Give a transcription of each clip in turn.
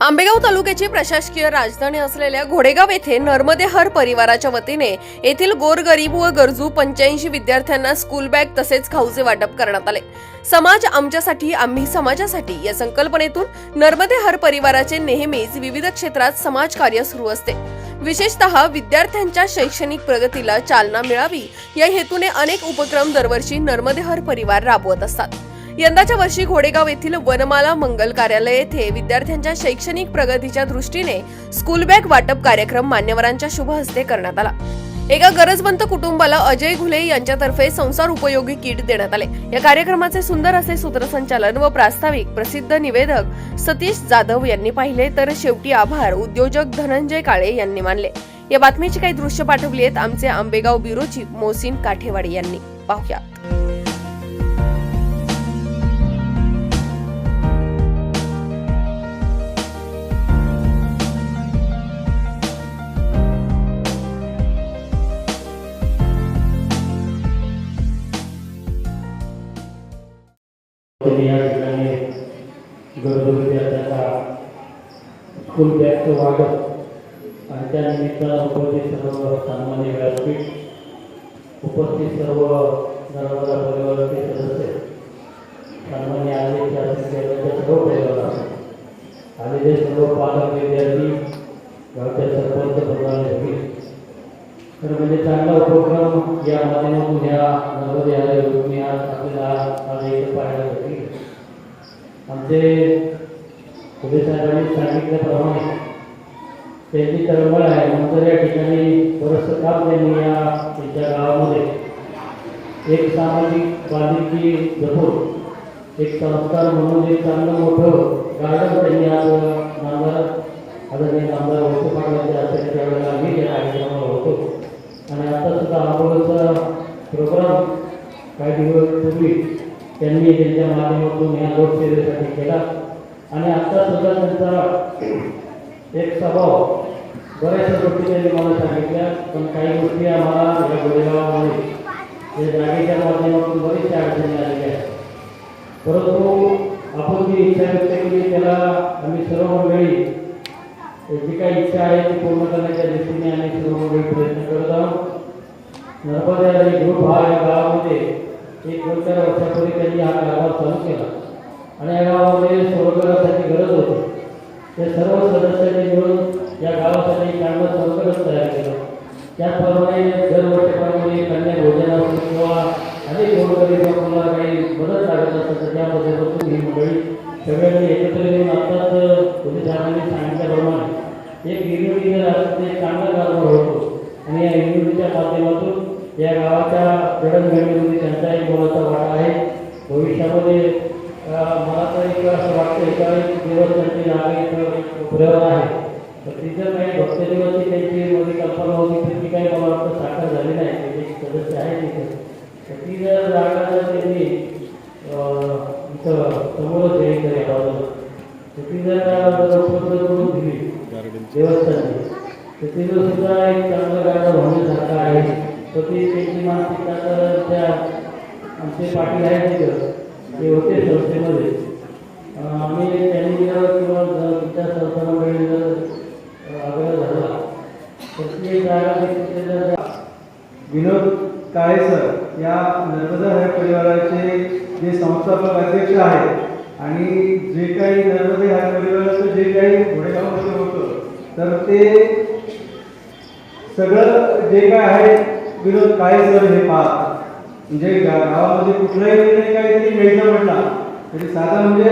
आंबेगाव तालुक्याची प्रशासकीय राजधानी असलेल्या घोडेगाव येथे नर्मदे हर परिवाराच्या वतीने येथील गोरगरीब व गरजू पंच्याऐंशी विद्यार्थ्यांना स्कूल बॅग तसेच खाऊचे वाटप करण्यात आले. समाज आमच्यासाठी आम्ही समाजासाठी या संकल्पनेतून नर्मदे हर परिवाराचे नेहमीच विविध क्षेत्रात समाजकार्य सुरू असते. विशेषतः विद्यार्थ्यांच्या शैक्षणिक प्रगतीला चालना मिळावी या हेतूने अनेक उपक्रम दरवर्षी नर्मदे हर परिवार राबवत असतात. यंदाच्या वर्षी घोडेगाव येथील वनमाला मंगल कार्यालय येथे विद्यार्थ्यांच्या शैक्षणिक प्रगतीच्या दृष्टीने स्कूल बॅग वाटप कार्यक्रम मान्यवरांच्या शुभ हस्ते करण्यात आला. एका गरजवंत कुटुंबाला अजय घुले यांच्यातर्फे संसार उपयोगी किट देण्यात आले. या कार्यक्रमाचे सुंदर असे सूत्रसंचालन व प्रास्ताविक प्रसिद्ध निवेदक सतीश जाधव यांनी पाहिले तर शेवटी आभार उद्योजक धनंजय काळे यांनी मानले. या बातमीची काही दृश्य पाठवली आहेत आमचे आंबेगाव ब्युरो चीफ मोहसिन काठेवाडी यांनी. पाहूया. त्यांनी या ठिकाणी. गरजू विद्यार्थ्यांना स्कूल बॅगचं वाटप आणि त्या उपस्थित सर्व सन्मान्य व्यासपीठ उपस्थित सर्व नर्मदा परिवाराचे सदस्य सन्मान्य आलेले शासन सर्व परिवार आलेले सर्व पालक विद्यार्थी गावच्या सरपंच प्रधान चांगला उपक्रम या माध्यमातून या नर्मदे आले तुम्ही आज एक सामाजिक बांधिलकी जपून एक संस्कार म्हणून एक चांगलं मोठं गार्डन आज नामदार आदरणीय नामदार वैसे असेल त्या कार्यक्रमाला होतो आणि आता सुद्धा आंदोलनचा प्रोग्राम काही दिवस पूर्वी त्यांनी त्यांच्या माध्यमातून या लोकसेवेसाठी केला. आणि आता सुद्धा त्यांचा एक स्वभाव बऱ्याचशा गोष्टी त्यांनी मला सांगितल्या पण काही गोष्टी आम्हाला या गोरेगावामध्ये या जागेच्या माध्यमातून बरेचशा अडचणी आलेल्या आहेत. परंतु आपण जी इच्छा व्यक्त केली त्याला आम्ही सर्व वेळी जी काही इच्छा आहे ती पूर्ण करण्याच्या दृष्टीने आम्ही सर्व मंडळी प्रयत्न करत आहोत. नर्मदा आणि ग्रुप हा या गावामध्ये एक दोन चार वर्षापूर्वी त्यांनी हा कारभार चालू केला. आणि या गावामध्ये स्वरोजगारासाठी गरज होती. ते सर्व सदस्यांनी मिळून या गावासाठी चांगलं स्वरोजगार तयार केलं. त्याचप्रमाणे दरवर्षीप्रमाणे कन्या भोजन असेल किंवा अनेक गोरगरीब लोकांना काही मदत लागत असेल तर त्या बसून ही मंडळी सगळ्यांनी एकत्र येऊन आत्ताच पोलीस साहेबांनी सांगितल्याप्रमाणे एक युनिटी जर असं ते चांगला कारभार होतो आणि या युनिटीच्या माध्यमातून या गावाच्या त्यांचा एक मोलाचा वाटा आहे. भविष्यामध्ये मला तर एक असं वाटतं एका एक दिवस त्यांची जागा इथं उभ्यावर आहे. तर ती जर काही भक्तदेवाची त्यांची मध्ये कल्पना होती तर ती काही मला वाटतं साकार झाली नाही. ते जे सदस्य आहे तिथे. तर ती जर जागा जर त्यांनी इथं समोरच हे या बाजूला तर ती जर उपलब्ध करून दिली देवस्थानी तर तिथं सुद्धा एक चांगलं गाडं होण्यासारखं आहे. तर ती त्यांची मानसिकता तर त्या आमचे पाटील आहेत तिथं ते होते संस्थेमध्ये. आम्ही त्यांनी किंवा त्या तुमच्या जर आग्रह झाला तर ती एक जागा विनोद काळे सर या नर्मदा हर परिवाराचे जे संस्थापक अध्यक्ष आहेत आणि जे काही नर्मदे हर परिवाराचं जे काही घोडेगावमध्ये होतं तर ते सगळं जे काय आहे विनोद काळे सर हे पाहतात म्हणजे गावामध्ये कुठलाही निर्णय काहीतरी घ्यायचा म्हटला तरी साधा म्हणजे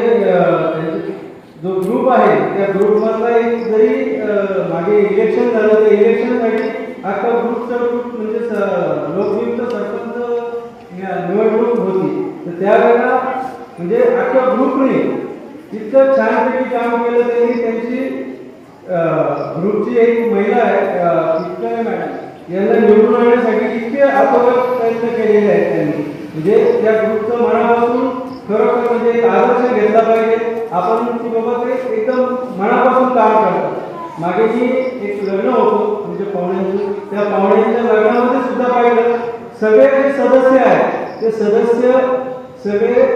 जो ग्रुप आहे त्या ग्रुपमधला एक जरी मागे इलेक्शन झालं तर इलेक्शनसाठी अख्खा ग्रुपचा ग्रुप म्हणजे स- लोकनियुक्त सरपंच निवडणूक होती. तर त्यावेळेला म्हणजे अख्ख्या ग्रुपने इतकं छानपैकी काम केलं तरी त्यांची अं, ग्रुपची एक महिला आहे मॅडम यांना निवडून आणण्यासाठी इतके अथक प्रयत्न केलेले आहेत त्यांनी. म्हणजे त्या ग्रुपचं मनापासून खरोखर म्हणजे एक आदर्श घेतला पाहिजे. आपण की बाबा ते एकदम मनापासून काम करतात. मागे जी एक लग्न होतो म्हणजे पाहुण्यांचं त्या पाहुण्यांच्या लग्नामध्ये सुद्धा पाहिलं सगळे जे सदस्य आहेत ते सदस्य सगळे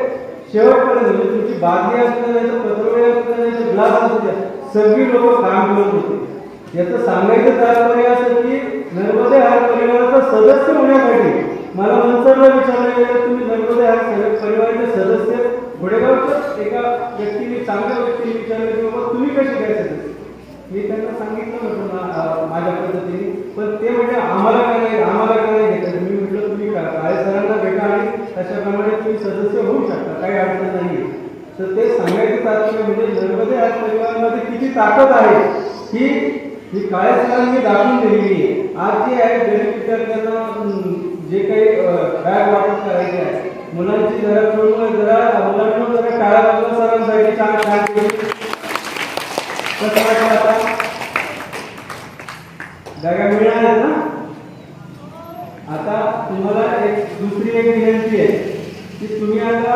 शेवटपर्यंत म्हणजे तुमची बादली असू द्या नाही पत्रवळी असू द्या ग्लास असू द्या सगळी लोक काम करत होते. याचं सांगायचं तात्पर्य असं की नर्मदे हार परिवाराचा सदस्य होण्यासाठी मला मंचरला विचारलं गेलं तुम्ही नर्मदे हार परिवाराचे सदस्य घोडेगावच्या एका व्यक्तीने चांगल्या व्यक्तीने विचारलं की बाबा तुम्ही कसे काय सदस्य? मी त्यांना सांगितलं होतं माझ्या पद्धतीने. पण ते म्हणजे आम्हाला काय नाही आम्हाला काय नाही घेतात मी म्हटलं तुम्ही काळे सरांना भेटा आणि तशाप्रमाणे तुम्ही सदस्य होऊ शकता काही अडचण नाही तर ते सांगायचं तात्पर्य म्हणजे नर्मदे हात परिवारामध्ये किती ताकद आहे ही ही काळे सरांनी दाखवून दिलेली आहे. आज जे आहे गरीब विद्यार्थ्यांना जे काही बॅग वाटप करायचे आहे. मुलांची जरा चळवळ जरा मुलांना जरा टाळा बाजू सरांसाठी छान छान आता? जागा मिळणार ना? आता तुम्हाला एक दुसरी एक विनंती आहे की तुम्ही आता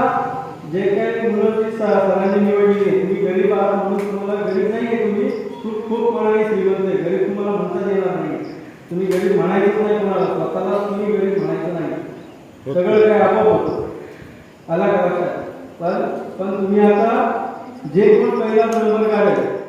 जे काही मुलं जी स- सरांनी आहे तुम्ही गरीब आहात म्हणून तुम्हाला गरीब नाही आहे तुम्ही खूप खूप मनाने श्रीमंत आहे. गरीब तुम्हाला म्हणता येणार नाही. तुम्ही गरीब म्हणायचंच नाही कोणाला स्वतःला तुम्ही गरीब म्हणायचं नाही. सगळं काय आपोआप होतं. आला का लक्षात? पण पण तुम्ही आता जे कोण पहिला नंबर काढेल